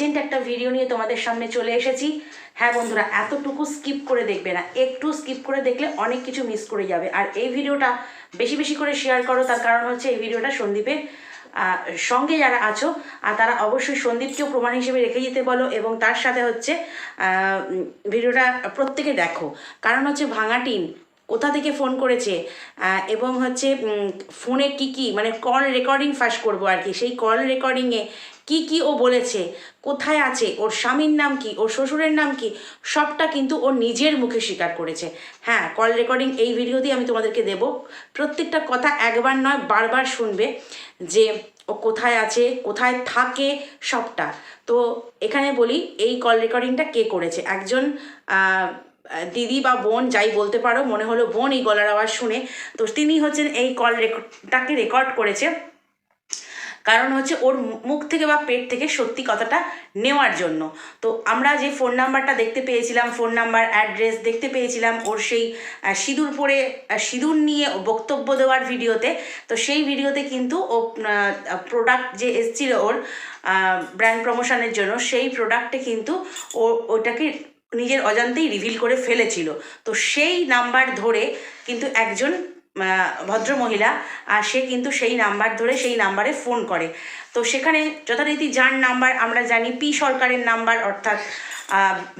Urgent একটা video নিয়ে তোমাদের সামনে চলে এসেছি। হ্যাঁ বন্ধুরা, এতটুকু স্কিপ করে দেখবে না। একটু স্কিপ করে দেখলে অনেক কিছু মিস করে যাবে। আর এই ভিডিওটা বেশি বেশি করে শেয়ার করো, তার কারণ হচ্ছে এই ভিডিওটা সন্দীপের সঙ্গে যারা আছো, আর তারা অবশ্যই সন্দীপকেও প্রমাণ হিসেবে রেখে যেতে বলো এবং তার সাথে হচ্ছে ভিডিওটা প্রত্যেকে দেখো। কারণ হচ্ছে ভাঙাটিন কোথা থেকে ফোন করেছে এবং হচ্ছে ফোনে কি কি মানে কল রেকর্ডিং ফাঁস করব আর কি, সেই কল রেকর্ডিংয়ে কি কি ও বলেছে, কোথায় আছে, ওর স্বামীর নাম কি, ওর শ্বশুরের নাম কি, সবটা কিন্তু ও নিজের মুখে স্বীকার করেছে। হ্যাঁ কল রেকর্ডিং এই ভিডিও দিয়ে আমি তোমাদেরকে দেব। প্রত্যেকটা কথা একবার নয়, বারবার শুনবে যে ও কোথায় আছে, কোথায় থাকে সবটা। তো এখানে বলি, এই কল রেকর্ডিংটা কে করেছে? একজন দিদি বা বোন যাই বলতে পারো, মনে হলো বোন এই গলার আওয়াজ শুনে। তো তিনি হচ্ছেন এই কল রেকর্ডটাকে রেকর্ড করেছে। কারণ হচ্ছে ওর মুখ থেকে বা পেট থেকে সত্যি কথাটা নেওয়ার জন্য। তো আমরা যে ফোন নাম্বারটা দেখতে পেয়েছিলাম ফোন নাম্বার অ্যাড্রেস দেখতে পেয়েছিলাম, ওর সেই সিঁদুর পরে সিঁদুর নিয়ে বক্তব্য দেওয়ার ভিডিওতে, তো সেই ভিডিওতে কিন্তু ও প্রোডাক্ট যে এসছিল ওর ব্র্যান্ড প্রমোশনের জন্য, সেই প্রোডাক্টে কিন্তু ও, ওটাকে নিজের অজান্তেই রিভিল করে ফেলেছিল। তো সেই নাম্বার ধরে কিন্তু একজন ভদ্র মহিলা আর সে কিন্তু সেই নাম্বার ধরে সেই নাম্বারে ফোন করে। তো সেখানে যথারীতি যার নাম্বার আমরা জানি পি সরকারের নাম্বার অর্থাৎ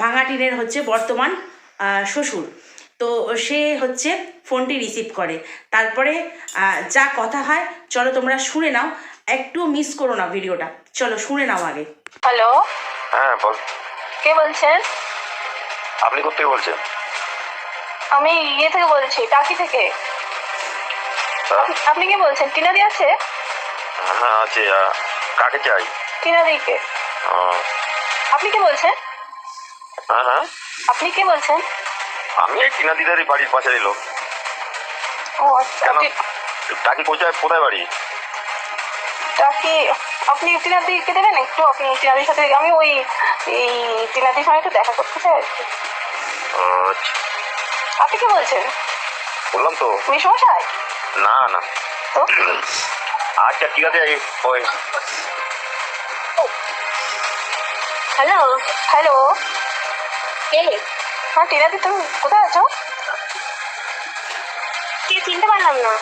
ভাঙাটিনের হচ্ছে বর্তমান শ্বশুর। তো সে হচ্ছে ফোনটি রিসিভ করে। তারপরে যা কথা হয় চলো তোমরা শুনে নাও। একটু মিস করো না ভিডিওটা চলো শুনে নাও আগে। হ্যালো হ্যাঁ বল। কে বলছেন? আপনি কোথেকে বলছেন? আমি ইয়ে থেকে বলছি টাকি থেকে। আপনি- আপনি কে বলছেন? টিনাদি আছে? হ্যাঁ আছে কাকে চাই? টিনাদিকে। আপনি কে বলছেন? হ্যাঁ হ্যাঁ। আপনি কে বলছেন? আমি এই টিনা দিদারি বাড়ির পাশের লোক। ও আচ্ছা টাকি কোথায় কোথায় বাড়ি? টাকি আপনি টিনাদিকে দেবেন একটু? আপনি টিনাদির সাথে আমি ওই এই টিনাদির সঙ্গে একটু দেখা করতে চাই আর কি। আপনি কে বলছেন? বললাম তো। মেসমশাই? না না। তো? আচ্ছা ঠিক আছে ওই হ্যালো হ্যালো। কে? হ্যাঁ টিনাদি তুমি কোথায় আছো? কে? চিনতে পারলাম না।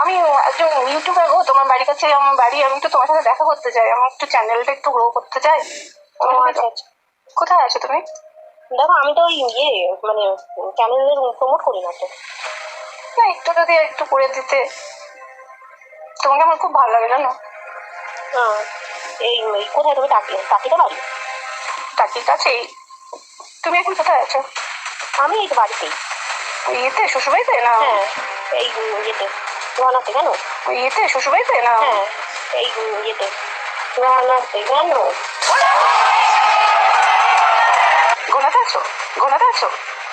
আমি একজন ইউটিউবার গো তোমার বাড়ির কাছে আমার বাড়ি। আমি তো তোমার সাথে দেখা করতে চাই। আমার একটু চ্যানেলটা একটু গ্রো করতে চাই। কোথায় আছো তুমি? দেখো আমি তো ওই ইয়ে মানে চ্যানেলের প্রমোট করি না তো। না একটু যদি একটু করে দিতে। তোমাকে আমার খুব ভালো লাগে জানো? হ্যাঁ, এই এই কোথায় তুমি টাকি টাকিটা বাড়ি? টাকির কাছেই। তুমি এখন কোথায় আছো? আমি এই তো বাড়িতেই। ওই ইয়েতে শ্বশুরবাড়িতে? না? হ্যাঁ এই ইয়েতে ঘনাতে কেন ওই ইয়েতে শ্বশুরবাড়িতে? না? হ্যাঁ এই ইয়েতে ঘনাতে কেন গোনাতে আছো গোনাতে আছো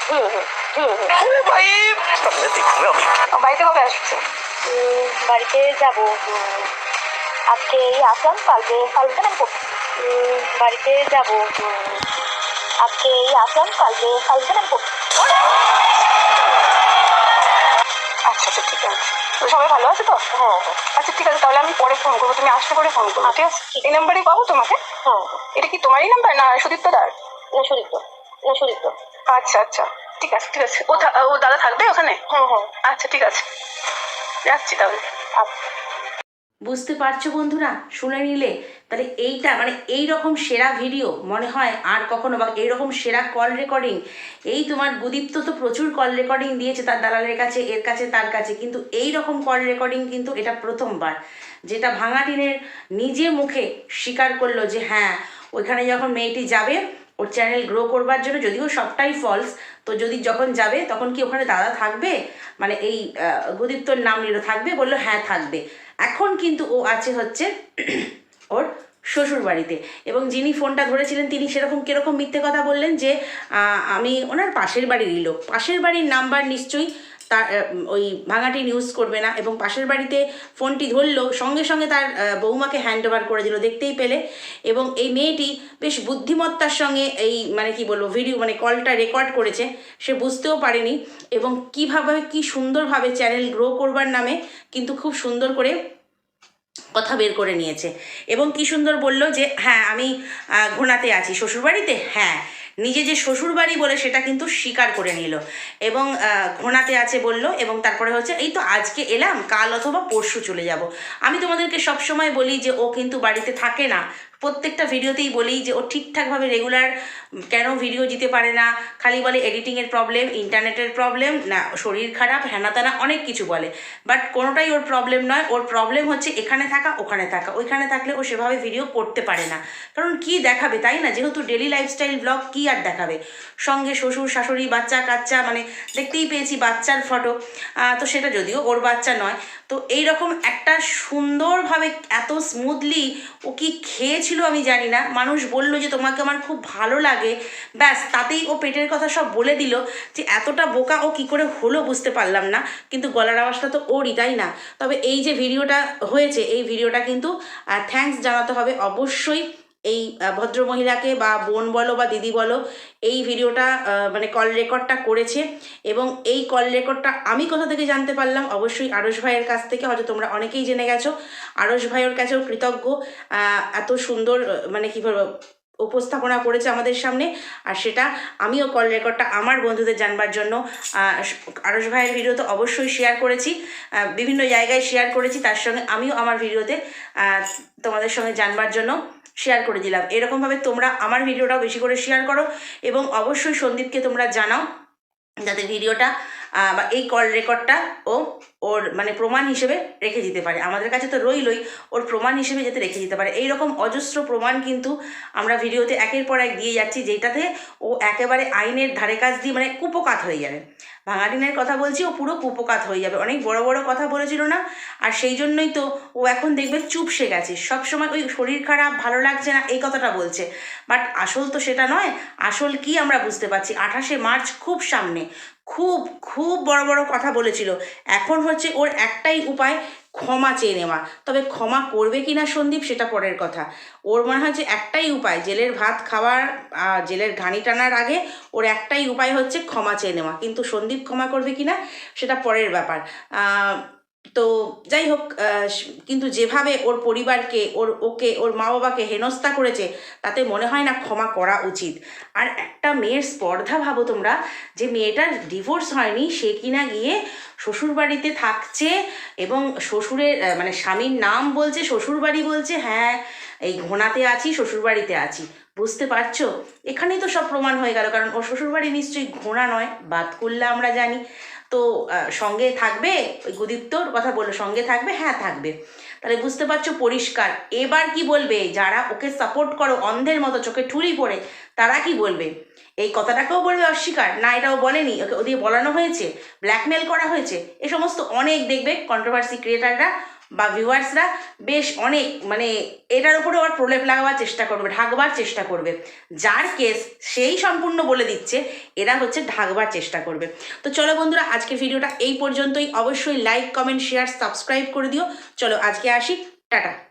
হুম হুম হুম হুম বাড়িতে কবে আসছে বাড়িতে যাব আজকে এই আসলাম কালকে কালকে না বাড়িতে যাব আজকে এই আসলাম কালকে কালকে না আচ্ছা আচ্ছা ঠিক আছে। তো সবাই ভালো আছে তো? হ্যাঁ হ্যাঁ। আচ্ছা ঠিক আছে তাহলে আমি পরে ফোন করব। তুমি আসলে করে ফোন করব ঠিক আছে? এই নাম্বারেই পাবো তোমাকে? হ্যাঁ এটা কি তোমারই নাম্বার না সুদীপ্ত দার না শরীর তো না শরীর তো আচ্ছা আচ্ছা। ঠিক আছে ঠিক আছে। ও ও দাদা থাকবে ওখানে? হ্যাঁ হ্যাঁ। আচ্ছা ঠিক আছে। যাচ্ছি তাহলে। আচ্ছা। বুঝতে পারছ বন্ধুরা? শুনে নিলে। তাহলে এইটা মানে এই রকম সেরা ভিডিও মনে হয় আর কখনো বা এইরকম সেরা কল রেকর্ডিং এই তোমার গুদীপ্ত তো প্রচুর কল রেকর্ডিং দিয়েছে তার দালালের কাছে এর কাছে তার কাছে। কিন্তু এই রকম কল রেকর্ডিং কিন্তু এটা প্রথমবার। যেটা ভাঙাটিনের নিজে মুখে স্বীকার করল যে হ্যাঁ ওইখানে যখন মেয়েটি যাবে ওর চ্যানেল গ্রো করবার জন্য, যদিও সবটাই ফলস তো যদি যখন যাবে, তখন কি ওখানে দাদা থাকবে? মানে এই গুদীপ্তর নাম নিল থাকবে, বলল হ্যাঁ থাকবে। এখন কিন্তু ও আছে হচ্ছে ওর শ্বশুর বাড়িতে। এবং যিনি ফোনটা ধরেছিলেন, তিনি সেরকম কীরকম মিথ্যে কথা বললেন যে আমি ওনার পাশের বাড়ির লোক। পাশের বাড়ির নাম্বার নিশ্চয়ই তার ওই ভাঙাটি নিউজ করবে না এবং পাশের বাড়িতে ফোনটি ধরলো, সঙ্গে সঙ্গে তার বৌমাকে হ্যান্ড ওভার করে দিল, দেখতেই পেলে। এবং এই মেয়েটি বেশ বুদ্ধিমত্তার সঙ্গে এই মানে কি বলব ভিডিও মানে কলটা রেকর্ড করেছে। সে বুঝতেও পারেনি এবং কীভাবে, কি সুন্দরভাবে চ্যানেল গ্রো করবার নামে কিন্তু খুব সুন্দর করে কথা বের করে নিয়েছে। এবং কি সুন্দর বলল যে হ্যাঁ আমি ঘোনাতে আছি। শ্বশুরবাড়িতে? হ্যাঁ। নিজে যে শ্বশুর বাড়ি বলে সেটা কিন্তু স্বীকার করে নিল। এবং ঘোনাতে আছে বলল, এবং তারপরে হচ্ছে, এই তো আজকে এলাম, কাল অথবা পরশু চলে যাব। আমি তোমাদেরকে সবসময় বলি যে, ও কিন্তু বাড়িতে থাকে না। প্রত্যেকটা ভিডিওতেই বলি যে ও ঠিকঠাকভাবে রেগুলার কেন ভিডিও দিতে পারে না, খালি বলে এডিটিংয়ের প্রবলেম ইন্টারনেটের প্রবলেম না, শরীর খারাপ হ্যানাতানা অনেক কিছু বলে। বাট কোনোটাই ওর প্রবলেম নয়, ওর প্রবলেম হচ্ছে এখানে থাকা, ওখানে থাকা। ওইখানে থাকলে ও সেভাবে ভিডিও করতে পারে না। কারণ কি দেখাবে, তাই না? যেহেতু ডেলি লাইফস্টাইল ব্লগ কি আর দেখাবে? সঙ্গে শ্বশুর, শাশুড়ি, বাচ্চা, কাচ্চা মানে দেখতেই পেয়েছি বাচ্চার ফটো তো সেটা যদিও ওর বাচ্চা নয় তো এই রকম একটা সুন্দরভাবে এত স্মুথলি ও কি খেয়েছিল আমি জানি না। মানুষ বলল যে, তোমাকে আমার খুব ভালো লাগে। ব্যাস, তাতেই ও পেটের কথা সব বলে দিল যে, এতটা বোকা ও কি করে হলো বুঝতে পারলাম না। কিন্তু গলার আওয়াজটা তো ওরই, তাই না? তবে এই যে ভিডিওটা হয়েছে, এই ভিডিওটা কিন্তু থ্যাঙ্কস জানাতে হবে অবশ্যই। এই ভদ্রমহিলাকে বা বোন বলো বা দিদি বলো, এই ভিডিওটা মানে কল রেকর্ডটা করেছে এবং এই কল রেকর্ডটা আমি কোথা থেকে জানতে পারলাম? অবশ্যই আরস ভাইয়ের কাছ থেকে। হয়তো তোমরা অনেকেই জেনে গেছো আরস ভাইয়ের কাছেও কৃতজ্ঞ। এত সুন্দর মানে কী বলব, উপস্থাপনা করেছে আমাদের সামনে। আর সেটা আমিও কল রেকর্ডটা আমার বন্ধুদের জানবার জন্য আরস ভাইয়ের ভিডিও তো অবশ্যই শেয়ার করেছি। বিভিন্ন জায়গায় শেয়ার করেছি। তার সঙ্গে আমিও আমার ভিডিওতে তোমাদের সঙ্গে জানবার জন্য। শেয়ার করে দিলাম। এরকমভাবে তোমরা আমার ভিডিওটাও বেশি করে শেয়ার করো এবং অবশ্যই সন্দীপকে তোমরা জানাও যাতে ভিডিওটা বা এই কল রেকর্ডটা ও ওর মানে প্রমাণ হিসেবে রেখে দিতে পারে। আমাদের কাছে তো রইলই, ওর প্রমাণ হিসেবে যাতে রেখে দিতে পারে। এই রকম অজস্র প্রমাণ কিন্তু আমরা ভিডিওতে একের পর এক দিয়ে যাচ্ছি যেটাতে ও একেবারে আইনের ধারে কাজ দিয়ে মানে কুপকাত হয়ে যাবে। ভাঙাটিনের কথা বলছি, ও পুরো কুপকাত হয়ে যাবে। অনেক বড় বড় কথা বলেছিল না? আর সেই জন্যই তো ও এখন দেখবে চুপ সে গেছে। সবসময় ওই শরীর খারাপ, ভালো লাগছে না, এই কথাটা বলছে। বাট আসল তো সেটা নয়, আসল কি আমরা বুঝতে পারছি? আঠাশে মার্চ খুব সামনে। খুব খুব বড় বড় কথা বলেছিল। এখন হচ্ছে ওর একটাই উপায় ক্ষমা চেয়ে নেওয়া। তবে ক্ষমা করবে কি না সন্দীপ সেটা পরের কথা। ওর মনে হয় যে একটাই উপায়, জেলের ভাত খাওয়ার জেলের ঘানি টানার আগে ওর একটাই উপায় হচ্ছে ক্ষমা চেয়ে নেওয়া। কিন্তু সন্দীপ ক্ষমা করবে কি না সেটা পরের ব্যাপার। তো যাই হোক কিন্তু যেভাবে ওর পরিবারকে, ওর ওকে, ওর মা বাবাকে হেনস্থা করেছে, তাতে মনে হয় না ক্ষমা করা উচিত। আর একটা মেয়ের স্পর্ধা ভাবো তোমরা, যে মেয়েটার ডিভোর্স হয়নি, সে কিনা গিয়ে শ্বশুরবাড়িতে থাকছে এবং শ্বশুরের মানে স্বামীর নাম বলছে, শ্বশুরবাড়ি বলছে হ্যাঁ এই ঘোনাতে আছি, শ্বশুরবাড়িতে আছি। বুঝতে পারছ? এখানেই তো সব প্রমাণ হয়ে গেল, কারণ ও শ্বশুরবাড়ি নিশ্চয়ই ঘোড়া নয় বাদ করলে আমরা জানি। তো সঙ্গে থাকবে? ওই গুদীপ্তর কথা বলল, সঙ্গে থাকবে? হ্যাঁ থাকবে। তাহলে বুঝতে পারছ পরিষ্কার। এবার কি বলবে? যারা ওকে সাপোর্ট করো, অন্ধের মতো চোখে ঠুরি পড়ে তারা কি বলবে? এই কথাটাকেও বলবে অস্বীকার। না, এটাও বলেনি। ওকে, ওদিকে বলানো হয়েছে ব্ল্যাকমেল করা হয়েছে। এ সমস্ত অনেক দেখবে কন্ট্রোভার্সি ক্রিয়েটাররা বা ভিউয়ার্সরা বেশ অনেক মানে এটার উপরে ওর প্রলেপ লাগাবার চেষ্টা করবে, ঢাকবার চেষ্টা করবে। যার কেস সেই সম্পূর্ণ বলে দিচ্ছে, এরা হচ্ছে ঢাকবার চেষ্টা করবে। তো চলো বন্ধুরা আজকে ভিডিওটা এই পর্যন্তই। অবশ্যই লাইক কমেন্ট শেয়ার সাবস্ক্রাইব করে দিও। চলো আজকে আসি। টাটা।